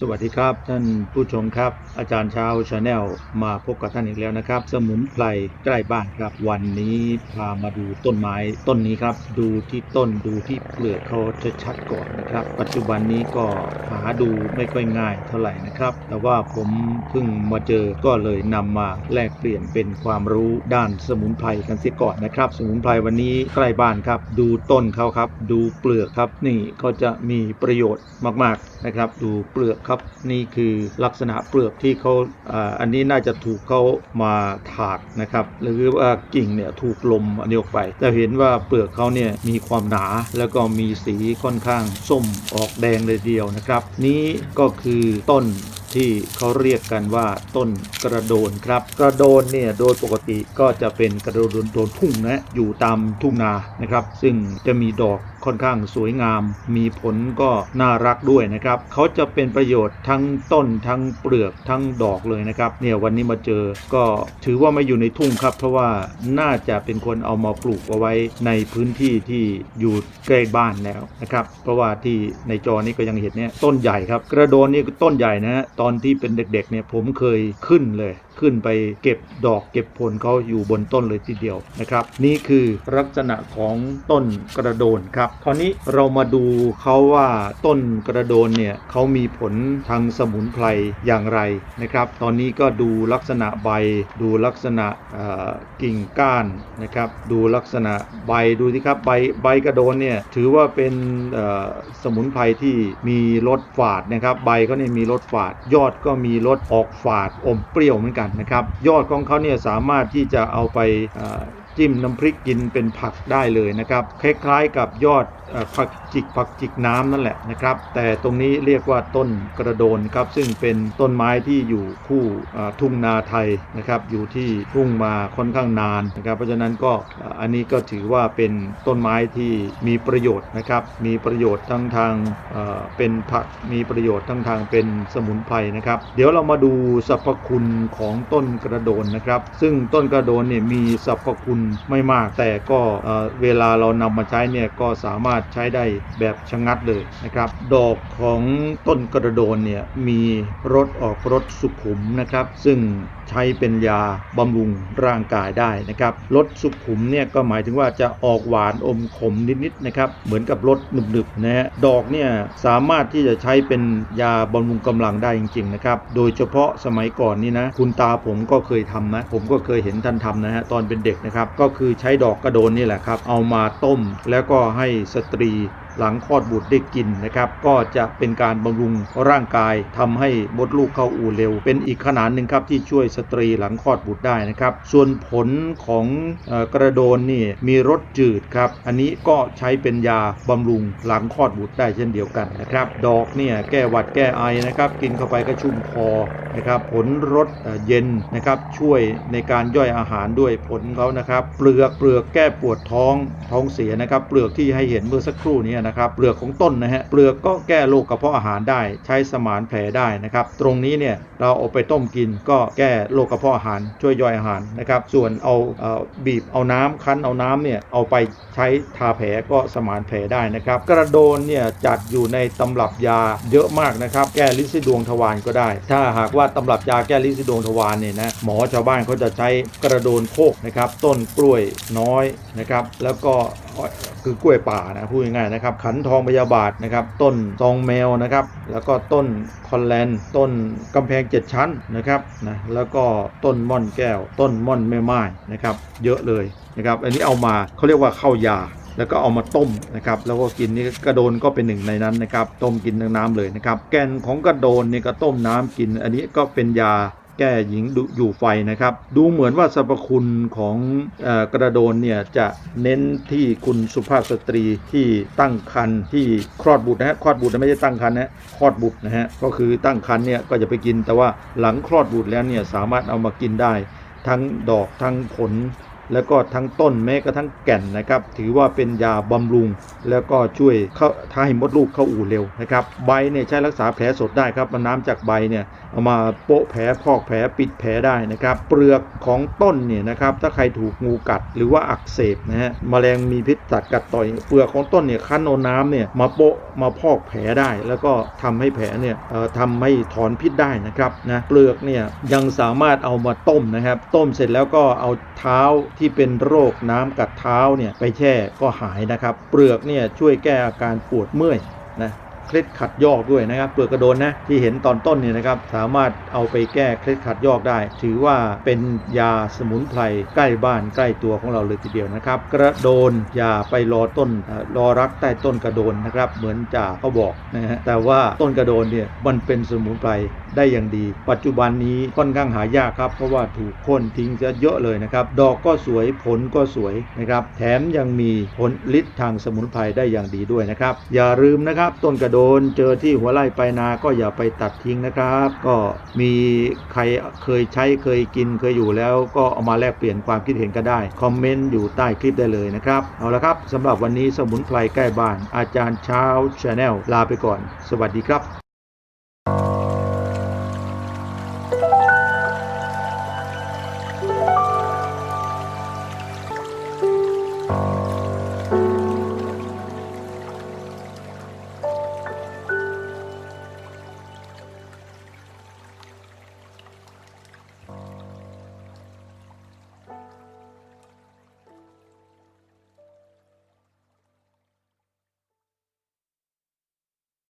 สวัสดีครับท่านผู้ชมครับ อาจารย์เช้าชาแนลมาพบกับท่านอีกแล้วนะครับ สมุนไพรใกล้บ้านครับ วันนี้พามาดูต้นไม้ต้นนี้ครับ ดูที่ต้นดูที่เปลือกเขาจะชัดก่อนนะครับ ปัจจุบันนี้ก็หาดูไม่ค่อยง่ายเท่าไหร่นะครับ แต่ว่าผมเพิ่งมาเจอก็เลยนำมาแลกเปลี่ยนเป็นความรู้ด้านสมุนไพรกันเสียก่อนนะครับ สมุนไพรวันนี้ใกล้บ้านครับ ดูต้นเขาครับ ดูเปลือกครับ นี่ก็จะมีประโยชน์มากๆนะครับ ดูเปลือกครับนี่คือลักษณะเปลือกที่เขาอ่าอันนี้น่าจะถูกเขามาถากนะครับหรือว่ากิ่งเนี่ยถูกลมอันนี้ออกไปจะเห็นว่าเปลือกเขาเนี่ยมีความหนาแล้วก็มีสีค่อนข้างส้มออกแดงเลยเดียวนะครับ นี้ก็คือต้นที่เขาเรียกกันว่าต้นกระโดนครับ กระโดนเนี่ยโดยปกติก็จะเป็นกระโดนโดนทุ่งนะอยู่ตามทุ่งนานะครับ ซึ่งจะมีดอก ค่อนข้างสวยงาม มีผลก็น่ารักด้วยนะครับเขาจะเป็นประโยชน์ทั้งต้นทั้งเปลือกทั้งดอกเลยนะครับเนี่ยวันนี้มาเจอก็ถือว่าไม่อยู่ในทุ่งครับ เพราะว่าน่าจะเป็นคนเอามาปลูกเอาไว้ในพื้นที่ที่อยู่ใกล้บ้านแล้วนะครับเพราะว่าที่ในจอนี้ก็ยังเห็นเนี่ยต้นใหญ่ครับ กระโดนนี่ต้นใหญ่นะฮะตอนที่เป็นเด็กๆเนี่ยผมเคยขึ้นเลยขึ้นไปเก็บดอกเก็บผลเขาอยู่บนต้นเลยทีเดียวนะครับ นี่คือลักษณะของต้นกระโดนครับคราวนี้เรามาดูเขาว่าต้นกระโดนเนี่ยเขามีผลทางสมุนไพรอย่างไรนะครับ ตอนนี้ก็ดูลักษณะใบ ดูลักษณะกิ่งก้านนะครับ ดูลักษณะใบดูสิครับใบใบกระโดนเนี่ยถือว่าเป็นสมุนไพรที่มีรสฝาดนะครับ ใบเขาเนี่ยมีรสฝาด ยอดก็มีรสออกฝาดอมเปรี้ยวเหมือนกันนะครับ ยอดของเขาเนี่ยสามารถที่จะเอาไป จิ้มน้ำพริกกินเป็นผักได้เลยนะครับคล้ายๆกับยอดผักจิกผักจิกน้ำนั่นแหละนะครับ แต่ตรงนี้เรียกว่าต้นกระโดนครับซึ่งเป็นต้นไม้ที่อยู่คู่ทุ่งนาไทยนะครับ อยู่ที่ทุ่งมาค่อนข้างนานนะครับ เพราะฉะนั้นก็อันนี้ก็ถือว่าเป็นต้นไม้ที่มีประโยชน์นะครับ มีประโยชน์ทั้งทางเป็นผักมีประโยชน์ทั้งทางเป็นสมุนไพรนะครับ เดี๋ยวเรามาดูสรรพคุณของต้นกระโดนนะครับ ซึ่งต้นกระโดนเนี่ยมีสรรพคุณไม่มาก แต่ก็เวลาเรานำมาใช้เนี่ยก็สามารถใช้ได้แบบชะงัดเลยนะครับ ดอกของต้นกระโดนเนี่ยมีรสออกรสสุขุมนะครับ ซึ่งใช้เป็นยาบำรุงร่างกายได้นะครับรสสุขุมเนี่ยก็หมายถึงว่าจะออกหวานอมขมนิดๆนะครับเหมือนกับรสหนึบๆนะฮะดอกเนี่ยสามารถที่จะใช้เป็นยาบำรุงกำลังได้จริงๆนะครับโดยเฉพาะสมัยก่อนนี่นะคุณตาผมก็เคยทำนะผมก็เคยเห็นท่านทำนะฮะตอนเป็นเด็กนะครับก็คือใช้ดอกกระโดนนี่แหละครับเอามาต้มแล้วก็ให้สตรี หลังคลอดบุตรได้กินนะครับ ก็จะเป็นการบำรุงร่างกายทำให้มดลูกเข้าอู่เร็ว เป็นอีกขนาดหนึ่งครับที่ช่วยสตรีหลังคลอดบุตรได้นะครับ ส่วนผลของกระโดนนี่มีรสจืดครับ อันนี้ก็ใช้เป็นยาบำรุงหลังคลอดบุตรได้เช่นเดียวกันนะครับ ดอกเนี่ยแก้หวัดแก้ไอนะครับ กินเข้าไปก็ชุ่มคอนะครับ ผลรสเย็นนะครับ ช่วยในการย่อยอาหารด้วยผลเขานะครับ เปลือกเปลือกแก้ปวดท้องท้องเสียนะครับ เปลือกที่ให้เห็นเมื่อสักครู่นี้นะครับเปลือกของต้นนะฮะเปลือกก็แก้โรคกระเพาะอาหารได้ ใช้สมานแผลได้นะครับ ตรงนี้เนี่ยเราเอาไปต้มกินก็แก้โรคกระเพาะอาหารช่วยย่อยอาหารนะครับ ส่วนเอาเอ่อบีบเอาน้ำคั้นเอาน้ำเนี่ยเอาไปใช้ทาแผลก็สมานแผลได้นะครับ กระโดนเนี่ยจัดอยู่ในตำรับยาเยอะมากนะครับ แก้ลิซิดวงทวารก็ได้ ถ้าหากว่าตำรับยาแก้ลิซิดวงทวารเนี่ยนะหมอชาวบ้านเขาจะใช้กระโดนโคกนะครับ ต้นกล้วยน้อยนะครับ แล้วก็ คือกล้วยป่านะพูดง่ายๆนะครับขันทองพยาบาทนะครับต้นตองแมวนะครับแล้วก็ต้นคอนแลนต้นกำแพงเจ็ดชั้นนะครับนะแล้วก็ต้นม่อนแก้ว ต้นม่อนแม่ไม้นะครับเยอะเลยนะครับอันนี้เอามาเขาเรียกว่าข้าวยาแล้วก็เอามาต้มนะครับ แล้วก็กินนี่กระโดนก็เป็นหนึ่งในนั้นนะครับ ต้มกินทั้งน้ำเลยนะครับ แกนของกระโดนนี่ก็ต้มน้ำกิน อันนี้ก็เป็นยา แก้หญิงอยู่ไฟนะครับ ดูเหมือนว่าสรรพคุณของอกระโดนเนี่ยจะเน้นที่คุณสุภาพสตรีที่ตั้งครรภ์ที่คลอดบุตรนะฮะคลอดบุตรไม่ใช่ตั้งครรภ์นะคลอดบุตรนะฮะก็คือตั้งครรภ์เนี่ยก็จะไปกินแต่ว่าหลังคลอดบุตรแล้วเนี่ยสามารถเอามากินได้ ทั้งดอกทั้งผล แล้วก็ทั้งต้นแม้กระทั่งแก่นนะครับ ถือว่าเป็นยาบำรุง แล้วก็ช่วยเข้าทาให้มดลูกเข้าอู่เร็วนะครับใบเนี่ยใช้รักษาแผลสดได้ครับเอาน้ำจากใบเนี่ยเอามาโปะแผลพอกแผลปิดแผลได้นะครับ เปลือกของต้นเนี่ยนะครับถ้าใครถูกงูกัดหรือว่าอักเสบนะฮะแมลงมีพิษสัตว์กัดต่อยเปลือกของต้นเนี่ยคั้นเอาน้ำเนี่ยมาโปะมาพอกแผลได้ แล้วก็ทำให้แผลเนี่ยทำให้ถอนพิษได้นะครับนะเปลือกเนี่ยยังสามารถเอามาต้มนะครับ ต้มเสร็จแล้วก็เอาเท้าทที่เป็นโรคน้ำกัดเท้าเนี่ยไปแช่ก็หายนะครับ เปลือกเนี่ยช่วยแก้อาการปวดเมื่อยนะเคล็ดขัดยอกด้วยนะครับ เปลือกกระโดนนะที่เห็นตอนต้นเนี่ยนะครับ สามารถเอาไปแก้เคล็ดขัดยอกได้ ถือว่าเป็นยาสมุนไพรใกล้บ้านใกล้ตัวของเราเลยทีเดียวนะครับ กระโดนอย่าไปรอต้นอ่อรอรักใต้ต้นกระโดนนะครับ เหมือนจ่าเขาบอกนะฮะแต่ว่าต้นกระโดนเนี่ยมันเป็นสมุนไพร ได้อย่างดี ปัจจุบันนี้ค่อนข้างหายากครับ เพราะว่าถูกค่นทิ้งซะเยอะเลยนะครับ ดอกก็สวยผลก็สวยนะครับ แถมยังมีผลฤทธิ์ทางสมุนไพรได้อย่างดีด้วยนะครับ อย่าลืมนะครับ ต้นกระโดนเจอที่หัวไร่ไปลายนาก็อย่าไปตัดทิ้งนะครับ ก็มีใครเคยใช้เคยกินเคยอยู่แล้วก็เอามาแลกเปลี่ยนความคิดเห็นก็ได้ คอมเมนต์อยู่ใต้คลิปได้เลยนะครับเอาละครับสำหรับวันนี้สมุนไพรใกล้บ้าน อาจารย์เช้าชาแนลลาไปก่อน สวัสดีครับ